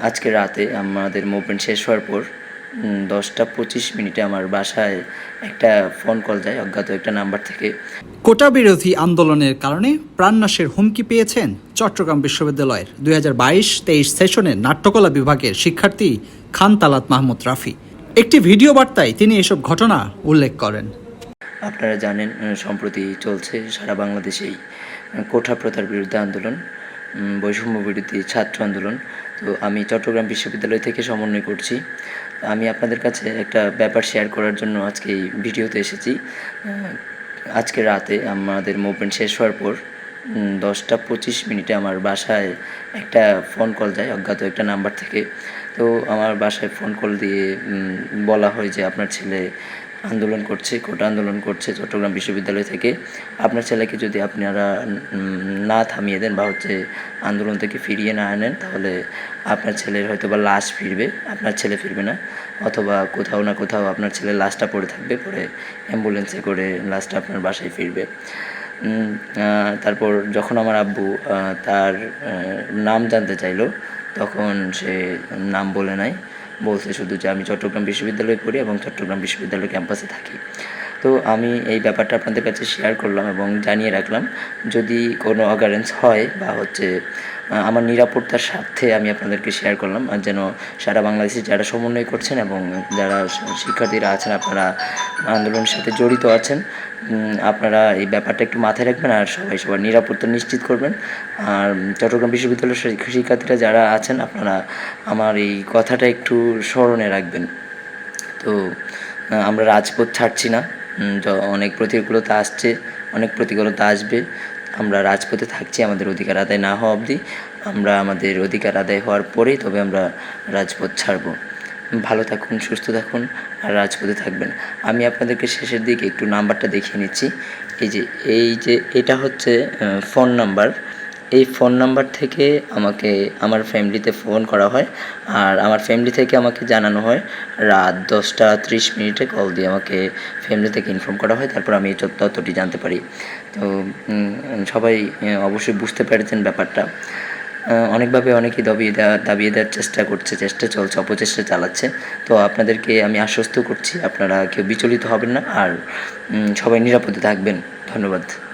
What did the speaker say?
আজকে রাতে আমাদের মুভমেন্ট শেষ হওয়ার পর দশটা পঁচিশ মিনিটে আমার বাসায় একটা ফোন কল যায় অজ্ঞাত একটা নাম্বার থেকে। কোটা বিরোধী আন্দোলনের কারণে প্রাণনাশের হুমকি পেয়েছেন চট্টগ্রাম বিশ্ববিদ্যালয়ের দুই হাজার বাইশ তেইশ সেশনের নাট্যকলা বিভাগের শিক্ষার্থী খান তালাত মাহমুদ রাফি। একটি ভিডিও বার্তায় তিনি এসব ঘটনা উল্লেখ করেন। আপনারা জানেন সম্প্রতি চলছে সারা বাংলাদেশেই কোঠা প্রথার বিরুদ্ধে আন্দোলন বৈষম্য বিরোধী ছাত্র আন্দোলন তো আমি চট্টগ্রাম বিশ্ববিদ্যালয় থেকে সমন্বয় করছি। আমি আপনাদের কাছে একটা ব্যাপার শেয়ার করার জন্য আজকে এই ভিডিওতে এসেছি। আজকে রাতে আমাদের মুভমেন্ট শেষ হওয়ার পর দশটা পঁচিশ মিনিটে আমার বাসায় একটা ফোন কল যায়, অজ্ঞাত একটা নাম্বার থেকে। তো আমার বাসায় ফোন কল দিয়ে বলা হয় যে আপনার ছেলে আন্দোলন করছে, কোটা আন্দোলন করছে চট্টগ্রাম বিশ্ববিদ্যালয় থেকে। আপনার ছেলেকে যদি আপনারা না থামিয়ে দেন বা হচ্ছে আন্দোলন থেকে ফিরিয়ে না আনেন, তাহলে আপনার ছেলের হয়তো বা লাশ ফিরবে, আপনার ছেলে ফিরবে না। অথবা কোথাও না কোথাও আপনার ছেলের লাশটা পড়ে থাকবে, পরে অ্যাম্বুলেন্সে করে লাশটা আপনার বাসায় ফিরবে। তারপর যখন আমার আব্বু তার নাম জানতে চাইলো, তখন সে নাম বলে নাই। বলছে শুধু যে আমি চট্টগ্রাম বিশ্ববিদ্যালয়ে পড়ি এবং চট্টগ্রাম বিশ্ববিদ্যালয় ক্যাম্পাসে থাকি। তো আমি এই ব্যাপারটা আপনাদের কাছে শেয়ার করলাম এবং জানিয়ে রাখলাম। যদি কোনো অগারেন্স হয় বা হচ্ছে আমার নিরাপত্তার স্বার্থে আমি আপনাদেরকে শেয়ার করলাম, আর যেন সারা বাংলাদেশে যারা সমন্বয় করছেন এবং যারা শিক্ষার্থীরা আছেন, আপনারা আন্দোলনের সাথে জড়িত আছেন আপনারা এই ব্যাপারটা একটু মাথায় রাখবেন আর সবাই সবার নিরাপত্তা নিশ্চিত করবেন। আর চট্টগ্রাম বিশ্ববিদ্যালয়ের শিক্ষার্থীরা যারা আছেন, আপনারা আমার এই কথাটা একটু স্মরণে রাখবেন। তো আমরা রাজপথ ছাড়ছি না। অনেক প্রতিকূলতা আসছে, অনেক প্রতিকূলতা আসবে। আমরা রাজপথে থাকছি, আমাদের অধিকার আদায় না হওয়া অবধি। আমরা আমাদের অধিকার আদায় হওয়ার পরেই তবে আমরা রাজপথ ছাড়ব। ভালো থাকুন, সুস্থ থাকুন, আর রাজপথে থাকবেন। আমি আপনাদেরকে শেষের দিকে একটু নাম্বারটা দেখিয়ে নিচ্ছি। এই যে এই যে, এটা হচ্ছে ফোন নাম্বার। এই ফোন নাম্বার থেকে আমাকে, আমার ফ্যামিলিতে ফোন করা হয়। আর আমার ফ্যামিলি থেকে আমাকে জানানো হয়, রাত দশটা ত্রিশ মিনিটে কল দিয়ে আমাকে ফ্যামিলি থেকে ইনফর্ম করা হয়। তারপর আমি এই তথ্যটি জানতে পারি। তো সবাই অবশ্যই বুঝতে পেরেছেন ব্যাপারটা। অনেকভাবে অনেকেই দাবিয়ে দেওয়া দাবিয়ে দেওয়ার চেষ্টা করছে, চেষ্টা চলছে, অপচেষ্টা চালাচ্ছে। তো আপনাদেরকে আমি আশ্বস্ত করছি, আপনারা কেউ বিচলিত হবেন না। আর সবাই নিরাপদে থাকবেন। ধন্যবাদ।